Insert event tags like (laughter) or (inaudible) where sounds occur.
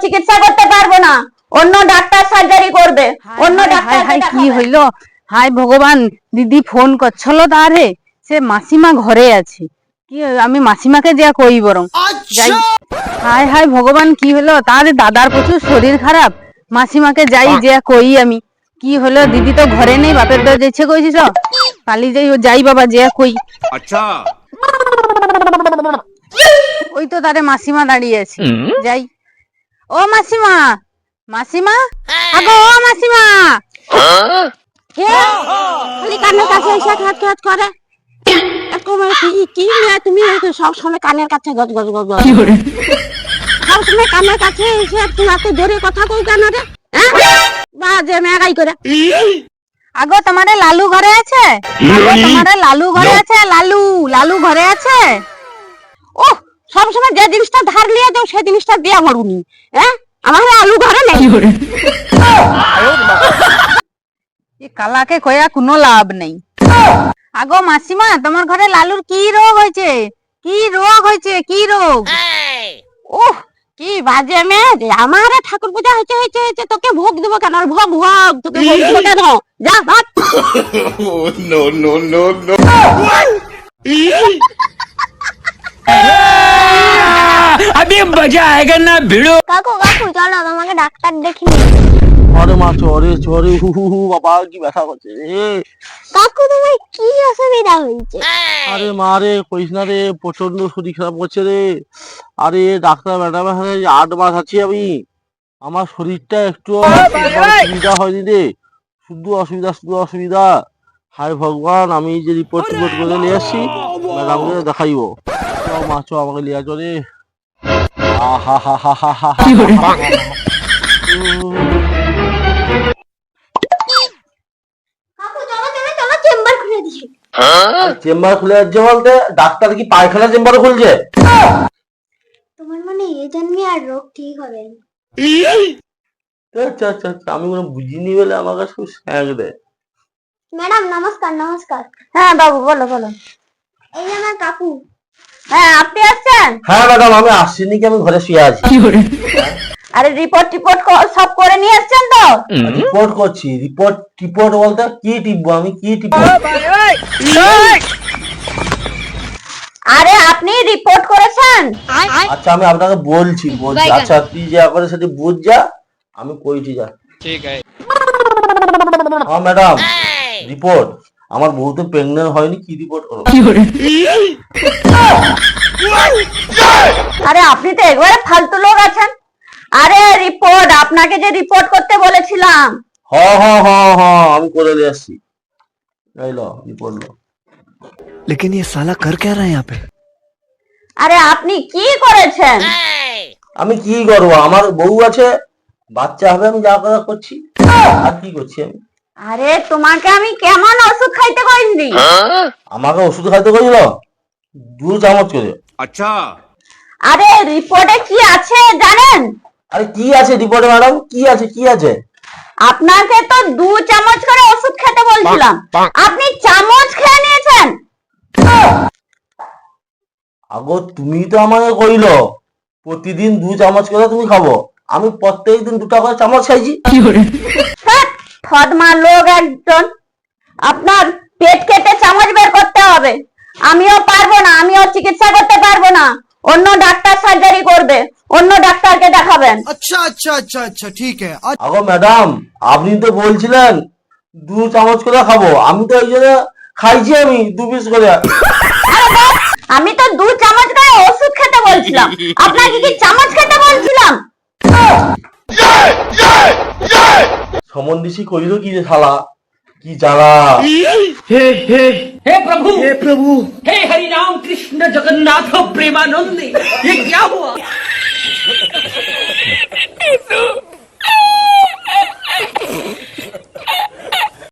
চিকিৎসা করতে পারব না। অন্য ডাক্তার সার্জারি করবে। অন্য ডাক্তার কি হইল? হাই ভগবান দিদি ফোন করছল তারে সে মাসিমা ঘরে আছে। কি আমি মাসিমাকে যা কই বরং। যাই। আচ্ছা! হাই হাই ভগবান কি হলো তার দাদার প্রচুর শরীর খারাপ। মাসিমাকে যাই যা কই আমি। কি হলো দিদি তো ঘরে নেই বাপের দর যেছে কইছিস? কালি যাই যাই বাবা যা কই। আচ্ছা! ওই তো তারে মাসিমা দাঁড়িয়ে আছে। যাই। ও মাসিমা মাসিমা? আগো ও মাসিমা! কে খালি কানের কাছে এসে হাত হাত করে। কি কি মেয়ে তুমি? সব সময় কানের কাছে গজ গজ গজ সব সময় কানের কাছে এসে তুমি এত জোরে কথা কই কেন রে? হ্যাঁ? বা যে করে। আগো তোমারে লালু ঘরে আছে? আগো তোমারে লালু ঘরে আছে? লালু লালু ঘরে আছে? ও সব সময় যে জিনিসটা ধার লিয়ে যাও সেই জিনিসটা দিয়া মরুনি হ্যাঁ? আমার আলু ঘরে নেই। এই কালাকে কয়া কোনো লাভ নেই। আগো মাসিমা তোমার ঘরে লালুর কি রোগ হয়েছে? কি রোগ হয়েছে? কি রোগ? ওহ কি বাজে মেয়ে রে। আমার ঠাকুর পূজা হয়েছে হয়েছে হয়েছে তোকে ভোগ দেবো কেন? আর ভোগ ভোগ তোকে ভোগ দেবো কেন? যা ভাত (laughs) oh, no no (laughs) না ভিড়ো কাকু কাকু চলো আমাকে ডাক্তার দেখি আরে মা চরে চরে হু হু হু বাবা কি ব্যথা করছে কাকু তোমার কি অসুবিধা হয়েছে? আরে মা রে কইস না রে প্রচণ্ড শরীর খারাপ করছে রে। আরে ডাক্তার ম্যাডাম আট মাস আছি আমি। আমার শরীরটা একটু অসুবিধা হয়নি রে। শুধু অসুবিধা শুধু অসুবিধা। হায় ভগবান আমি যে রিপোর্ট টিপোর্ট করে নিয়ে আসছি ম্যাডামকে দেখাইবো। মাছ আমাকে নিয়ে চলে চেম্বার খুলে চেম্বার খুলে যাচ্ছে বলতে ডাক্তার কি পায়খানা চেম্বার খুলছে? তোমার মানে এ জন্মে আর রোগ ঠিক হবে আচ্ছা আচ্ছা আচ্ছা আমি কোনো বুঝিনি বলে আমার কাছে স্যাঁক দেয় ম্যাডাম নমস্কার নমস্কার। হ্যাঁ বাবু বলো বলো। এই আমার কাকু হ্যাঁ আপনি আসছেন? হ্যাঁ ম্যাডাম আমি আসছিনি কি আমি ঘরে শুয়ে আছি? আরে রিপোর্ট টিপোর্ট সব করে নিয়ে এসছেন তো? রিপোর্ট করছি রিপোর্ট টিপোর্ট বলতে কি টিপবো আমি কি টিপবো? আরে আপনি রিপোর্ট করেছেন? আচ্ছা আমি আপনাকে বলছি বলছি। আচ্ছা তুই যা করে সেটি বুঝ যা আমি কইছি যা। ঠিক আছে। হ্যাঁ ম্যাডাম রিপোর্ট আমার বউ তো প্রেগনেন্ট হয়নি কি রিপোর্ট করবো আরে আপনি তো একবারে ফালতু লোক আছেন আরে রিপোর্ট আপনাকে যে রিপোর্ট করতে বলেছিলাম হ হ হ হ আমি করে দিয়ে আসছি এই লো রিপোর্ট লো लेकिन ये साला कर क्या रहा है यहाँ पे আরে আপনি কি করেছেন আমি কি করবো আমার বউ আছে বাচ্চা হবে আমি যা করা করছি আর কি করছি আমি আরে তোমাকে আমি কেমন ওষুধ খাইতে কইনি হ্যাঁ? আমাকে ওষুধ খাইতে কইল? দু চামচ করে। আচ্ছা। আরে রিপোর্টে কি আছে জানেন? আরে কি আছে রিপোর্টে ম্যাডাম? কি আছে কি আছে? আপনাকে তো দু চামচ করে ওষুধ খেতে বলছিলাম। আপনি চামচ খেয়ে নিয়েছেন? আগো তুমি তো আমাকে কইল প্রতিদিন দু চামচ করে তুমি খাব। আমি প্রত্যেকদিন দুটা করে চামচ খাইছি। কি করে ফদমা লোক একজন। আপনার পেট কেটে চামচ বের করতে হবে। আমিও পারব না আমিও চিকিৎসা করতে পারব না। অন্য ডাক্তার সার্জারি করবে অন্য ডাক্তারকে দেখাবেন। আচ্ছা আচ্ছা আচ্ছা আচ্ছা ঠিক আছে। আগো ম্যাডাম আপনি তো বলছিলেন দু চামচ করে খাব। আমি তো ওই জন্য খাইছি আমি দু পিস করে। আমি তো দু চামচ করে ওষুধ খেতে বলছিলাম। আপনাকে কি চামচ খেতে বলছিলাম? সমন্দিসি কইলো কি রে শালা কি জ্বালা हे हे हे प्रभु हे प्रभु हे हरि राम कृष्ण जगन्नाथ प्रेमानंद ये क्या हुआ